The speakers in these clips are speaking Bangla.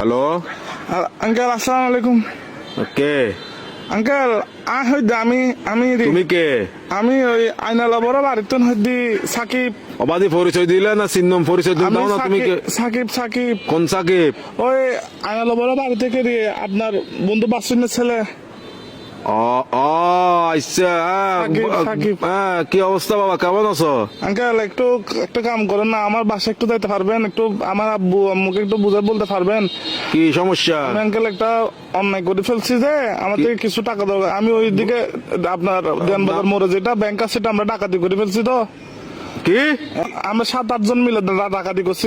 হ্যালো আঙ্কেল আসসালামু আলাইকুম কে আঙ্কেল হইদে আমি আমি তুমি কে? আমি ওই আয়না লবরা বাড়িতে হইদি সাকিব। অবাধি পরিচয় দিলে না সিন্নম পরিচয় দিলে? না তুমি কে সাকিব- সাকিব। কোন সাকিব? ওই আয়না লবরা বাড়ি থেকে আপনার বন্ধু বাসুনের ছেলে। কি অবস্থা বাবা কেমন আছো? আঙ্কেল একটু একটা কাম করেন না আমার বাসা একটু যাইতে পারবেন একটু আমার আব্বু আম্মুকে একটু বুঝে বলতে পারবেন। কি সমস্যা? আঙ্কেল একটা অন্যায় করে ফেলছি যে আমার থেকে কিছু টাকা দরকার আমি ওই দিকে আপনার দেনবাজার মোড়ে যেটা ব্যাংক আছে সেটা আমরা ডাকাতি করে ফেলছি তো। কি? আমরা সাত আটজন মিলে ডাকাতি করছি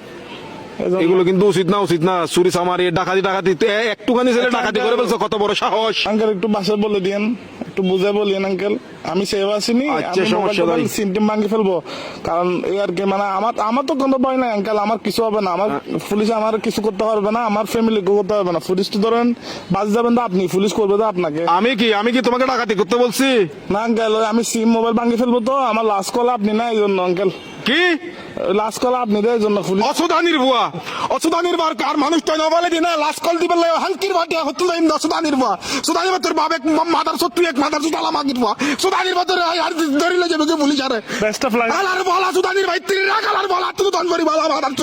এগুলো কিন্তু উচিত না উচিত না। চুরি চামারি ডাকাতি ডাকাতি। একটুখানি ছেলে আচ্ছা, ডাকাতি করে ফেলছো কত বড় সাহস। আঙ্কেল একটু বাসা বলে দিয়েন একটু বুঝে আঙ্কেল। আমি সেভ আসিনি আচ্ছা, সমস্যা সিমটিম ভাঙি ফেলব। কারণ এই আর কি মানে আমার আমার তো কোনো ভয় নাই আঙ্কেল আমার কিছু হবে না। আমার পুলিশ আমার কিছু করতে পারবে না আমার ফ্যামিলি করতে পারবে না। পুলিশ তো ধরেন বাস যাবেন তো আপনি পুলিশ করবে তো আপনাকে। আমি কি আমি কি তোমাকে ডাকাতি করতে বলছি? না আঙ্কেল আমি সিম মোবাইল ভাঙি ফেলব তো আমার লাস্ট কল আপনি না এই জন্য আঙ্কেল। কি? লাস্ট কল আপনি দেয় এই জন্য পুলিশ অসুধানির বুয়া অসুধানির বার কার মানুষ তো নবালে দিন লাস্ট কল দিবে লাই হাঙ্কির বাটি হতুল দিন অসুধানির বুয়া সুধানির বাতর বাপ এক মাদার সত্তু এক মাদার সুতালা মাগির বুয়া সুধানির বাতর আর ধরিলে যাবে কে পুলিশ আরে। বেস্ট অফ লাইফ আলার বলা সুধানির ভাই তিন রাখ আলার বলা তুই করি বলা মাদার